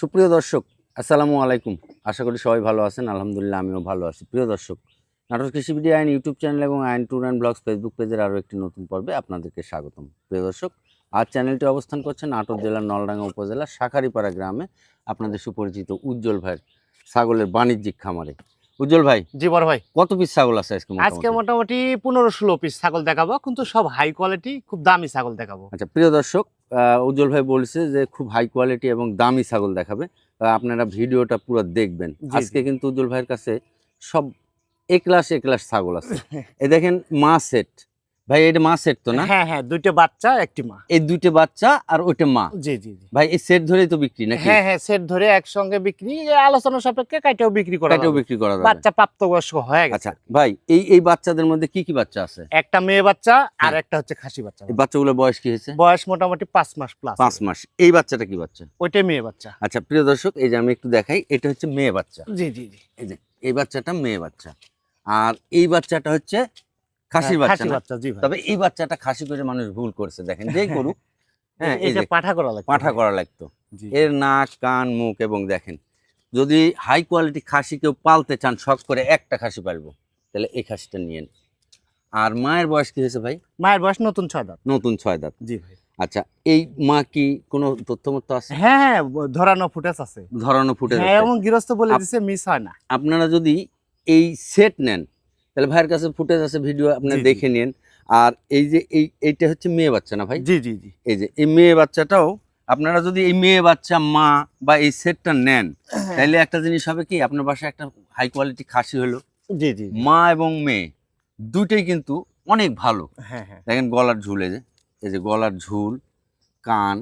সুপ্রিয় দর্শক, আসসালামু আলাইকুম। আশা করি সবাই ভালো আছেন। আলহামদুলিল্লাহ, আমিও ভালো আছি। প্রিয় দর্শক নাটক কৃষি বিডি আইন ইউটিউব চ্যানেল এবং আইন ট্যুর অ্যান্ড ব্লগস ফেসবুক পেজের আরও একটি নতুন পর্বে আপনাদেরকে স্বাগতম। প্রিয় দর্শক, আজ চ্যানেলটি অবস্থান করছে নাটোর জেলার নলডাঙ্গা উপজেলার শাখারিপাড়া গ্রামে। আপনাদের সুপরিচিত উজ্জ্বল ভাইয়ের ছাগলের বাণিজ্যিক খামারে। উজ্জ্বল ভাই জি বড় ভাই। কত পিস ছাগল আছে আজকে আজকে মোটামুটি? পনেরো ষোলো পিস ছাগল দেখাবো কিন্তু সব হাই কোয়ালিটি খুব দামি ছাগল দেখাবো। আচ্ছা প্রিয় দর্শক আহ, উজ্জ্বল ভাই বলছে যে খুব হাই কোয়ালিটি এবং দামি ছাগল দেখাবে। আপনারা ভিডিওটা পুরো দেখবেন। আজকে কিন্তু উজ্জ্বল ভাইয়ের কাছে সব এ ক্লাস এ ক্লাস ছাগল আছে। এ দেখেন মা সেট ভাই এটা মা সেট তো না? হ্যাঁ হ্যাঁ দুইটা বাচ্চা একটি মা। এই দুইটা বাচ্চা আর ওইটা মা? জি জি জি। ভাই এই সেট ধরেই তো বিক্রি নাকি? হ্যাঁ হ্যাঁ সেট ধরে একসঙ্গে বিক্রি আলোচনা সাপেক্ষে কাইটাও বিক্রি করা এটাও বিক্রি করা যাবে। বাচ্চা প্রাপ্তবয়স্ক হয়ে গেছে। আচ্ছা ভাই এই এই বাচ্চাদের মধ্যে কি কি বাচ্চা আছে? একটা মেয়ে বাচ্চা আর হ্যাঁ। একটা হচ্ছে খাসি বাচ্চা। এই বাচ্চাগুলোর বয়স কি হয়েছে? বয়স মোটামুটি পাঁচ মাস প্লাস পাঁচ মাস। এই বাচ্চাটা কি বাচ্চা? ওইটা মেয়ে বাচ্চা। আচ্ছা প্রিয় দর্শক এই যে আমি একটু দেখাই এটা হচ্ছে মেয়ে বাচ্চা। জি জি জি। এই যে এই বাচ্চাটা মেয়ে বাচ্চা। আর এই বাচ্চাটা হচ্ছে খাসির হ্যাঁ, বাচ্চা খাসি বাচ্চা জি তবে এই বাচ্চাটা খাসি করে মানুষ ভুল করছে দেখেন যেই করুক হ্যাঁ এই যে পাঠা করা পাঠা করা লাগতো। এর নাক কান মুখ এবং দেখেন যদি হাই কোয়ালিটি খাসি কেউ পালতে চান শখ করে একটা খাসি পালবো তাহলে এই খাসিটা নিয়েন। আর মায়ের বয়স কি হয়েছে ভাই? মায়ের বয়স নতুন ছয় দাঁত। নতুন ছয় দাঁত। জি ভাই। আচ্ছা এই মা কি কোনো তথ্য মতো আছে? হ্যাঁ হ্যাঁ ধরানো ফুটেজ আছে। ধরানো ফুটেজ হ্যাঁ এবং গৃহস্থ বলে দিছে মিস হয় না। আপনারা যদি এই সেট নেন তাহলে ভাইয়ের কাছে ফুটেজ আছে ভিডিও জি। দেখে নিন। আর এই যে এই এইটা হচ্ছে মেয়ে বাচ্চা না ভাই? জি জি জি। এই যে এই মেয়ে বাচ্চাটাও আপনারা যদি এই মেয়ে বাচ্চা মা বা এই সেটটা নেন হ্যাঁ। তাহলে একটা জিনিস হবে কি আপনার বাসায় একটা হাই কোয়ালিটি খাসি হলো। জি জি জি। মা এবং মেয়ে দুটোই কিন্তু অনেক ভালো। হ্যাঁ হ্যাঁ। দেখেন গলার ঝুল এই যে এই যে গলার ঝুল কান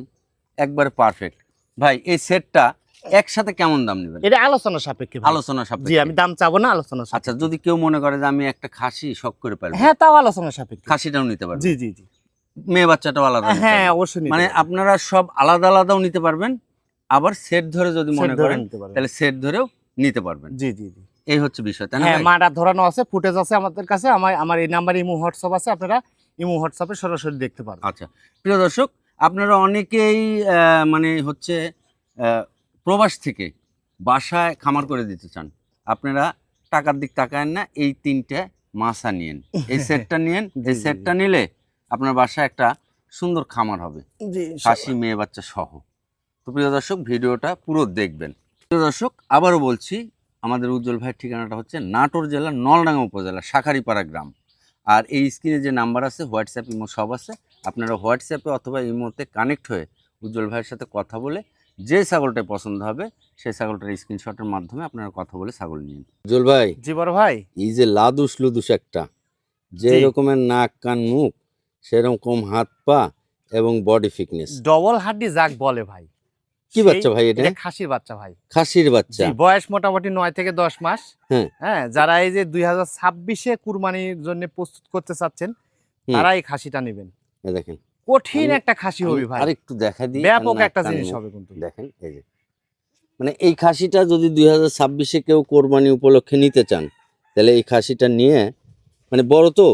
একবারে পারফেক্ট ভাই এই সেটটা একসাথে কেমন দাম নেবেন? এটা আলোচনা সাপেক্ষে। আলোচনা জি সাপেক্ষে আমি দাম চাবো না আলোচনা আচ্ছা যদি কেউ মনে করে যে আমি একটা খাসি শখ করে পারব হ্যাঁ তাও আলোচনা সাপেক্ষে। খাসিটাও নিতে পারবেন? জি জি জি। মেয়ে বাচ্চাটাও আলাদা হ্যাঁ অবশ্যই মানে আপনারা সব আলাদা আলাদাও নিতে পারবেন আবার সেট ধরে যদি মনে করেন। তাহলে সেট ধরেও নিতে পারবেন। জি জি জি। এই হচ্ছে বিষয় তাই না হ্যাঁ মাটা ধরানো আছে ফুটেজ আছে আমাদের কাছে আমার আমার এই নাম্বার ইমো হোয়াটসঅ্যাপ আছে আপনারা ইমো হোয়াটসঅ্যাপে সরাসরি দেখতে পারবেন। আচ্ছা প্রিয় দর্শক আপনারা অনেকেই আহ, মানে হচ্ছে আহ, প্রবাস থেকে বাসায় খামার করে দিতে চান আপনারা টাকার দিক তাকায়েন না এই তিনটে মাছা নিয়েন। এই সেটটা নিয়েন এই সেটটা নিলে আপনার বাসায় একটা সুন্দর খামার হবে। খাসি মেয়ে বাচ্চা সহ। তো প্রিয় দর্শক ভিডিওটা পুরো দেখবেন। প্রিয় দর্শক আবারও বলছি আমাদের উজ্জ্বল ভাইয়ের ঠিকানাটা হচ্ছে নাটোর জেলার নলডাঙ্গা উপজেলা শাখারিপাড়া গ্রাম। আর এই স্ক্রিনে যে নাম্বার আছে হোয়াটসঅ্যাপ ইমো সব আছে। আপনারা হোয়াটসঅ্যাপে অথবা ইমোতে কানেক্ট হয়ে উজ্জ্বল ভাইয়ের সাথে কথা বলে যে ছাগলটা পছন্দ হবে সেই ছাগলটার স্ক্রিনশটের মাধ্যমে আপনারা কথা বলে ছাগল নিন। উজ্জ্বল ভাই জি বড় ভাই। এই যে লাদুস লুদুস একটা যে রকমের নাক কান মুখ সেরকম হাত পা এবং বডি ফিটনেস ডবল হাড্ডি যাক বলে ভাই। কি বাচ্চা ভাই এটা? খাসির বাচ্চা ভাই। খাসির বাচ্চা। বয়স মোটামুটি নয় থেকে দশ মাস। হ্যাঁ। হ্যাঁ যারা এই যে দুই হাজার ছাব্বিশে কুরবানির জন্য প্রস্তুত করতে চাচ্ছেন। তারা এই খাসিটা নেবেন। এই দেখেন। কঠিন একটা খাসি হবে ভাই। আর একটু দেখা দিই ব্যাপক একটা জিনিস হবে কিন্তু। দেখেন এই যে। মানে এই খাসিটা যদি দুই হাজার ছাব্বিশে কেউ কোরবানি উপলক্ষে নিতে চান তাহলে এই খাসিটা নিয়ে মানে বড় তো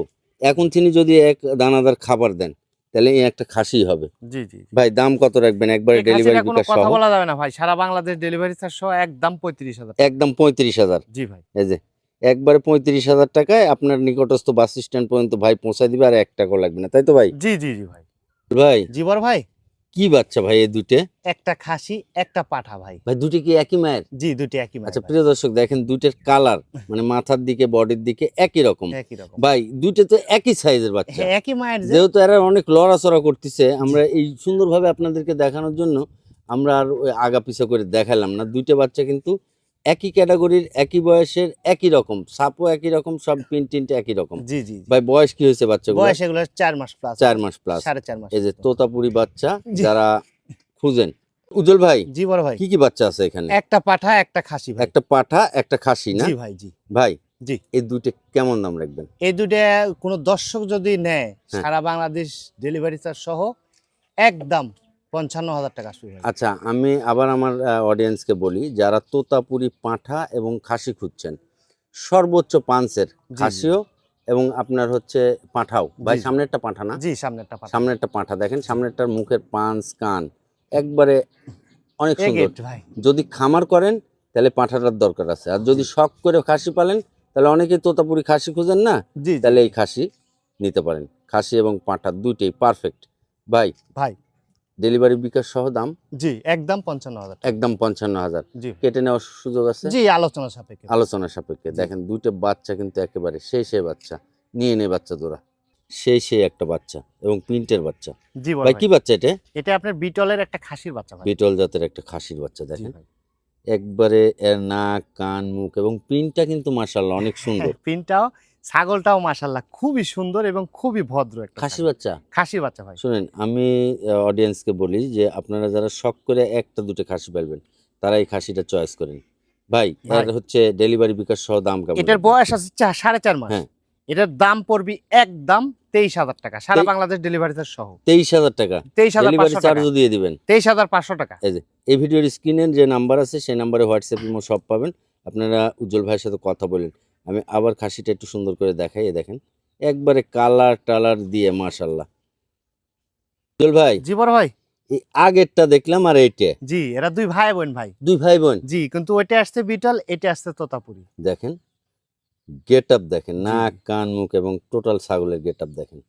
এখন তিনি যদি এক দানাদার খাবার দেন তাহলে এই একটা খাসি হবে। জি জি ভাই দাম কত রাখবেন? একবারে ডেলিভারি কোনো কথা বলা যাবে না ভাই সারা বাংলাদেশ ডেলিভারি চার্জ সহ একদম পঁয়ত্রিশ হাজার একদম পঁয়ত্রিশ হাজার। জি ভাই। এই যে একবারে পঁয়ত্রিশ হাজার টাকায় আপনার নিকটস্থ বাস স্ট্যান্ড পর্যন্ত ভাই পৌঁছায় দিবে আর এক টাকাও লাগবে না তাই তো ভাই? জি জি জি ভাই। ভাই? জি বড় ভাই। কি বাচ্চা ভাই এই দুটে একটা খাসি একটা পাঠা ভাই। ভাই দুটি কি একই মায়ের? জি দুটি একই মায়ের আচ্ছা প্রিয় দর্শক দেখেন দুটের কালার মানে মাথার দিকে বডির দিকে একই রকম। একই রকম। ভাই দুটো তো একই সাইজের বাচ্চা। হ্যাঁ, একই মায়ের যেহেতু এরা অনেক লড়াচড়া করতেছে আমরা এই সুন্দরভাবে আপনাদেরকে দেখানোর জন্য আমরা আর ওই আগা পিছা করে দেখালাম না। দুইটা বাচ্চা কিন্তু একই ক্যাটাগরির একই বয়সের একই রকম। সাপও একই রকম সব পিন টিনটা একই রকম। জি জি। ভাই বয়স কি হয়েছে বাচ্চাগুলো বয়স এগুলো চার মাস প্লাস চার মাস প্লাস সাড়ে চার মাস। এই যে তোতাপুরি বাচ্চা যারা খুঁজেন। উজ্জ্বল ভাই জি বড় ভাই। কি কি বাচ্চা আছে এখানে? একটা পাঠা একটা খাসি ভাই। একটা পাঠা একটা খাসি না? জি ভাই জি। ভাই জি। এই দুটো কেমন দাম রাখবেন? এই দুটা কোনো দর্শক যদি নেয় হ্যাঁ। সারা বাংলাদেশ ডেলিভারি চার্জ সহ একদম পঞ্চান্ন হাজার টাকা শুরু আচ্ছা আমি আবার আমার অডিয়েন্সকে বলি যারা তোতাপুরি পাঁঠা এবং খাসি খুঁজছেন সর্বোচ্চ পাঁচের খাসিও এবং আপনার হচ্ছে পাঁঠাও। ভাই। সামনেরটা পাঁঠা না? জি সামনে একটা পাঠা। সামনেরটা পাঁঠা। দেখেন সামনেরটার মুখের পাঁচ কান একবারে অনেক সুন্দর। যদি খামার করেন তাহলে পাঁঠাটার দরকার আছে। আর যদি শখ করে খাসি পালেন তাহলে অনেকে তোতাপুরি খাসি খুঁজেন না? তাহলে এই খাসি নিতে পারেন। খাসি এবং পাঁঠা দুইটাই পারফেক্ট ভাই ভাই ডেলিভারি বিকাশ সহ দাম? জি একদম পঞ্চান্ন হাজার একদম পঞ্চান্ন হাজার। কেটে নেওয়ার সুযোগ আছে? জি আলোচনা সাপেক্ষে। আলোচনা সাপেক্ষে। দেখেন দুটো বাচ্চা কিন্তু একেবারে সেই সেই বাচ্চা। নিয়ে নে বাচ্চা তোরা সেই সেই একটা বাচ্চা এবং প্রিন্টের বাচ্চা। জি ভাই কি বাচ্চা এটা? এটা আপনার বিটলের একটা খাসির বাচ্চা ভাই। বিটল জাতের একটা খাসির বাচ্চা দেখেন। একবারে এর নাক কান মুখ এবং প্রিন্টটা কিন্তু মাশাল্লাহ অনেক সুন্দর। পিনটাও ছাগলটাও মাশাল্লাহ খুবই সুন্দর এবং খুবই ভদ্র একটা খাসি বাচ্চা? খাসি বাচ্চা ভাই। শুনেন আমি অডিয়েন্সকে বলি যে আপনারা যারা শখ করে একটা দুটো খাসি পালবেন তারা এই খাসিটা চয়েস করেন। ভাই। এর হচ্ছে ডেলিভারি বিকাশ সহ দাম কেমন? এটার বয়স আছে সাড়ে চার মাস। হ্যাঁ। এটার দাম পড়বি একদম তেইশ হাজার টাকা। সারা বাংলাদেশ ডেলিভারি চার্জ সহ। তেইশ হাজার টাকা। তেইশ হাজার চার্জও দিয়ে দিবেন। তেইশ হাজার পাঁচশো টাকা। এই ভিডিওর স্ক্রিনের যে নাম্বার আছে সেই নাম্বারে হোয়াটসঅ্যাপ ইমো সব পাবেন। আপনারা উজ্জ্বল ভাইয়ের সাথে কথা বলেন। আমি আবার খাসিটা একটু সুন্দর করে দেখাই দেখেন। একবারে কালার টালার দিয়ে মাশাল্লাহ উজ্জ্বল ভাই জি বড় ভাই। এই আগেরটা দেখলাম আর এইটা। জি এরা দুই ভাই বোন ভাই। দুই ভাই বোন জি কিন্তু ওইটা আসছে বিটল এটা আসছে তোতাপুরি। দেখেন গেট আপ দেখেন নাক কান মুখ এবং টোটাল ছাগলের গেট আপ দেখেন।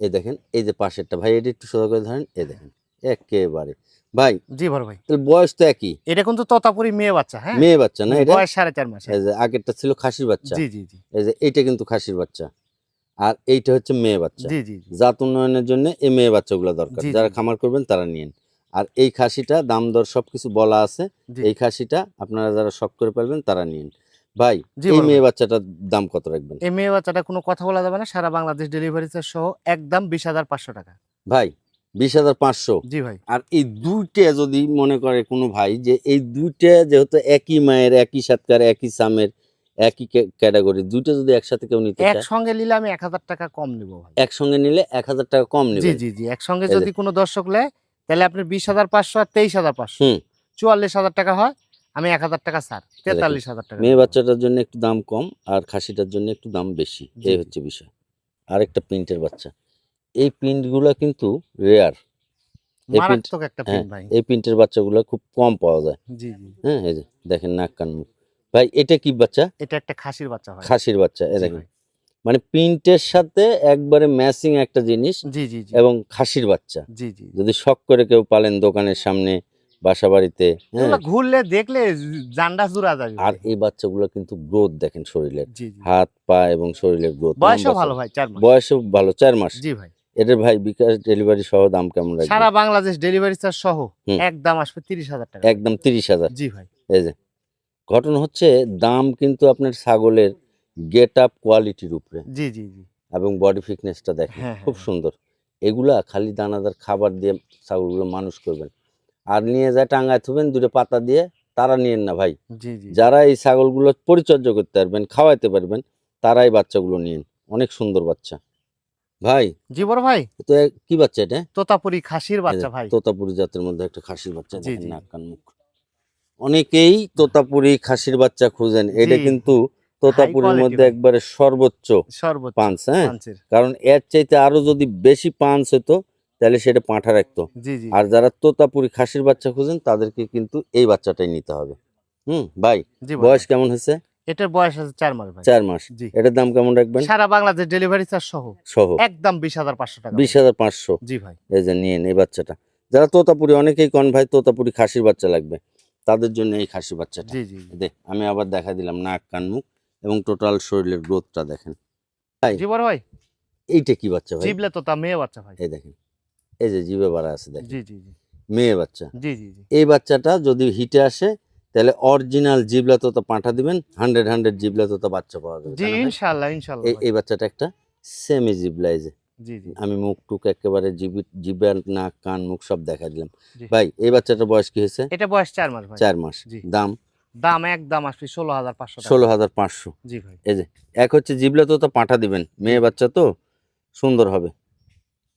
এই দেখেন এই যে পাশেরটা ভাই এটা একটু সোজা করে ধরেন এই দেখেন একেবারে। ভাই? জি বড় ভাই। বয়স তো একই? এটা কিন্তু তোতাপুরি মেয়ে বাচ্চা হ্যাঁ? মেয়ে বাচ্চা না এটা? বয়স সাড়ে চার মাস আগেরটা ছিল খাসির বাচ্চা? জি জি জি। এই যে এইটা কিন্তু খাসির বাচ্চা। আর এইটা হচ্ছে মেয়ে বাচ্চা। জি জি জাত উন্নয়নের জন্য এই মেয়ে বাচ্চাগুলো দরকার। যারা খামার করবেন তারা নিন আর এই খাসিটা দাম দর সবকিছু বলা আছে। এই খাসিটা আপনারা যারা শখ করে পারবেন তারা নিন ভাই এই মেয়ে বাচ্চাটার দাম কত রাখবেন? এই মেয়ে বাচ্চাটা কোনো কথা বলা যাবে না। সারা বাংলাদেশ ডেলিভারি চার্জ সহ একদম বিশ হাজার পাঁচশো টাকা। ভাই বিশ হাজার পাঁচশো। জি ভাই। আর এই দুইটা যদি মনে করে কোনো ভাই যে এই দুইটা যেহেতু একই মায়ের একই সাতকার একই সামের একই ক্যাটাগরি দুইটা যদি একসাথে কেউ নিতে চায়। একসঙ্গে নিলে আমি এক হাজার টাকা কম নিবো ভাই। একসঙ্গে নিলে এক হাজার টাকা কম জি জি জি একসঙ্গে যদি কোনো দর্শক নেয় তাহলে আপনি বিশ হাজার পাঁচশো আর তেইশ হাজার পাঁচশো। হুম। চুয়াল্লিশ হাজার টাকা হয় আমি এক হাজার টাকা ছাড়। তেতাল্লিশ হাজার টাকা। মেয়ে বাচ্চাটার জন্য একটু দাম কম আর খাসিটার জন্য একটু দাম বেশি। এই হচ্ছে বিষয়। আরেকটা প্রিন্টের বাচ্চা। এই প্রিন্টগুলো কিন্তু রেয়ার এই মারাত্মক একটা হ্যাঁ, ভাই। এই প্রিন্টের বাচ্চাগুলো খুব কম পাওয়া যায়। জি জি। হ্যাঁ এই যে দেখেন নাক কান মুখ। ভাই এটা কি বাচ্চা? এটা একটা খাসির বাচ্চা ভাই। খাসির বাচ্চা এ দেখেন। মানে প্রিন্টের সাথে একবারে ম্যাচিং একটা জিনিস জি জি জি। এবং খাসির বাচ্চা। জি জি। যদি শখ করে কেউ পালেন দোকানের সামনে বাসা বাড়িতে হ্যাঁ ঘুরলে দেখলে জান্ডা জুড়া যাবে আর। এই বাচ্চাগুলো কিন্তু গ্রোথ দেখেন শরীরের। হাত পা এবং শরীরের গ্রোথ বয়সও ভালো ভাই চার মাস। বয়সও ভালো চার মাস। জি ভাই। এদের ভাই বিকাশ ডেলিভারি সহ দাম কেমন রাখবেন সারা বাংলাদেশ ডেলিভারি চার্জ সহ। একদম আসবে তিরিশ হাজার টাকা। একদম তিরিশ হাজার। জি ভাই। এই যে ঘটনা হচ্ছে দাম কিন্তু আপনার ছাগলের গেট আপ কোয়ালিটির উপরে। জি জি জি। এবং বডি ফিটনেসটা দেখেন হ্যাঁ, খুব হ্যাঁ। সুন্দর। এগুলা খালি দানাদার খাবার দিয়ে ছাগলগুলো মানুষ করবেন। আর নিয়ে যায় টাঙ্গায় থুবেন দুটো পাতা দিয়ে তারা নিয়েন না ভাই। জি জি। যারা এই ছাগলগুলো পরিচর্যা করতে পারবেন খাওয়াইতে পারবেন তারাই বাচ্চাগুলো নিন অনেক সুন্দর বাচ্চা। ভাই? জি বড় ভাই। তো কি বাচ্চা এটা? তোতাপুরি খাসির বাচ্চা ভাই। তোতাপুরি জাতের মধ্যে একটা খাসির বাচ্চা নাক কান মুখ। অনেকেই তোতাপুরি খাসির বাচ্চা খুঁজেন। এটা কিন্তু তোতাপুরির মধ্যে একবারে সর্বোচ্চ সর্বোচ্চ পাঁচ হ্যাঁ? কারণ এর চাইতে আরও যদি বেশি পাঁচ হতো তাহলে সেটা পাঁঠা রাখতো। আর যারা তোতাপুরি খাসির বাচ্চা খুঁজেন তাদেরকে কিন্তু এই বাচ্চাটাই নিতে হবে। হুম ভাই বয়স কেমন হয়েছে? এটার বয়স আছে চার মাস ভাই। চার মাস। জি। এটার দাম কেমন রাখবেন? সারা বাংলাদেশ ডেলিভারি চার্জ সহ। সহ। একদম বিশ হাজার পাঁচশো টাকা। বিশ হাজার পাঁচশো। জি ভাই। এই যে নিয়েন এই বাচ্চাটা। যারা তোতাপুরি অনেকেই কন ভাই তোতাপুরি খাসির বাচ্চা লাগবে। তাদের জন্য এই খাসি বাচ্চাটা। জি জি জি। দে আমি আবার দেখা দিলাম নাক কান মুখ এবং টোটাল শরীরের গ্রোথটা দেখেন। ভাই জি বড় ভাই। এইটা কি বাচ্চা ভাই? জিবলে তোতা মেয়ে বাচ্চা ভাই। এই দেখেন। এই যে জিভে বাড়া আছে দেখেন। জি জি জি। মেয়ে বাচ্চা। জি জি জি। এই বাচ্চাটা যদি হিটে আসে তাহলে অরিজিনাল জিবলা তোতা পাঠা দিবেন হান্ড্রেড হান্ড্রেড জিবলা তোতা বাচ্চা পাওয়া যাবে জি? ইনশাআল্লাহ ইনশাআল্লাহ এই বাচ্চাটা একটা সেমি জিবলা এই যে জি জি। আমি মুখ টুক একেবারে জিবি জিবের নাক কান মুখ সব দেখা দিলাম। ভাই এই বাচ্চাটার বয়স কি হয়েছে? এটা বয়স চার মাস ভাই। চার মাস। দাম? দাম একদম আসবে ষোলো হাজার পাঁচশো ষোলো হাজার পাঁচশো। জি ভাই। এক হচ্ছে জিবলা তোতা পাঠা দিবেন মেয়ে বাচ্চা তো সুন্দর হবে।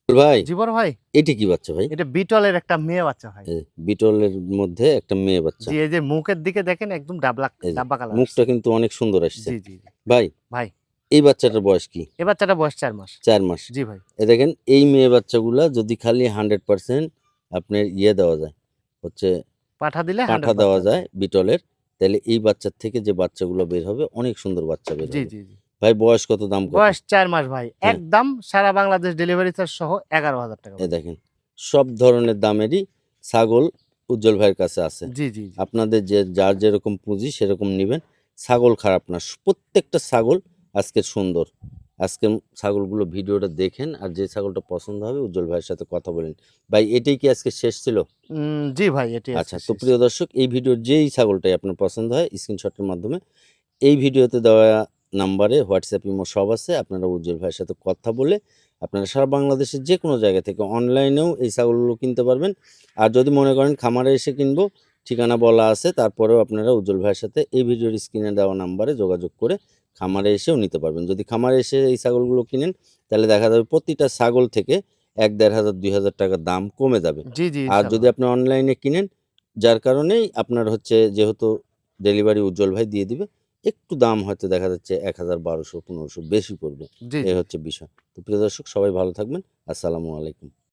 ভাই? জি ভাই। এটি কি বাচ্চা ভাই? এটা বিটলের একটা মেয়ে বাচ্চা ভাই। বিটলের মধ্যে একটা মেয়ে বাচ্চা। জি এই যে মুখের দিকে দেখেন একদম ডাবলা এই ডাব্বা কালার মুখটা কিন্তু অনেক সুন্দর আসছে। জি জি জি। ভাই ভাই। এই বাচ্চাটার বয়স কি? এ বাচ্চাটা বয়স চার মাস। চার মাস। জি ভাই। এ দেখেন এই মেয়ে বাচ্চাগুলা যদি খালি হান্ড্রেড পার্সেন্ট আপনার ইয়ে দেওয়া যায় হচ্ছে পাঠা দিলে পাঠা দেওয়া যায় বিটলের তাহলে এই বাচ্চার থেকে যে বাচ্চাগুলো বের হবে অনেক সুন্দর বাচ্চা বের জি হবে। জি জি। ভাই বয়স কত দাম বয়স চার মাস ভাই। হ্যাঁ। একদম সারা বাংলাদেশ ডেলিভারি চার্জ সহ এগারো হাজার টাকা। দেখেন সব ধরনের দামেরই ছাগল উজ্জ্বল ভাইয়ের কাছে আছে। জি জি। আপনাদের যে যার যেরকম পুঁজি সেরকম নেবেন। ছাগল খারাপ না প্রত্যেকটা ছাগল আজকে সুন্দর। আজকে ছাগলগুলো ভিডিওটা দেখেন আর যে ছাগলটা পছন্দ হবে উজ্জ্বল ভাইয়ের সাথে কথা বলেন। ভাই এটাই কি আজকে শেষ ছিল? জি ভাই এটি আচ্ছা তো প্রিয় দর্শক এই ভিডিওর যেই ছাগলটাই আপনার পছন্দ হয় স্ক্রিনশটের মাধ্যমে এই ভিডিওতে দেওয়া নাম্বারে হোয়াটসঅ্যাপ ইমো সব আছে। আপনারা উজ্জ্বল ভাইয়ের সাথে কথা বলে আপনারা সারা বাংলাদেশের যে কোনো জায়গা থেকে অনলাইনেও এই ছাগলগুলো কিনতে পারবেন। আর যদি মনে করেন খামারে এসে কিনবো ঠিকানা বলা আছে তারপরেও আপনারা উজ্জ্বল ভাইয়ের সাথে এই ভিডিওর স্ক্রিনে দেওয়া নাম্বারে যোগাযোগ করে খামারে এসেও নিতে পারবেন। যদি খামারে এসে এই ছাগলগুলো কিনেন তাহলে দেখা যাবে প্রতিটা ছাগল থেকে এক দেড় হাজার দুই হাজার টাকা দাম কমে যাবে। আর যদি আপনি অনলাইনে কিনেন যার কারণেই আপনার হচ্ছে যেহেতু ডেলিভারি উজ্জ্বল ভাই দিয়ে দিবে একটু দাম হয়তো দেখা যাচ্ছে এক হাজার বারোশো পনেরোশো বেশি পড়বে। এই হচ্ছে বিষয়। তো প্রিয় দর্শক সবাই ভালো থাকবেন। আসসালামু আলাইকুম।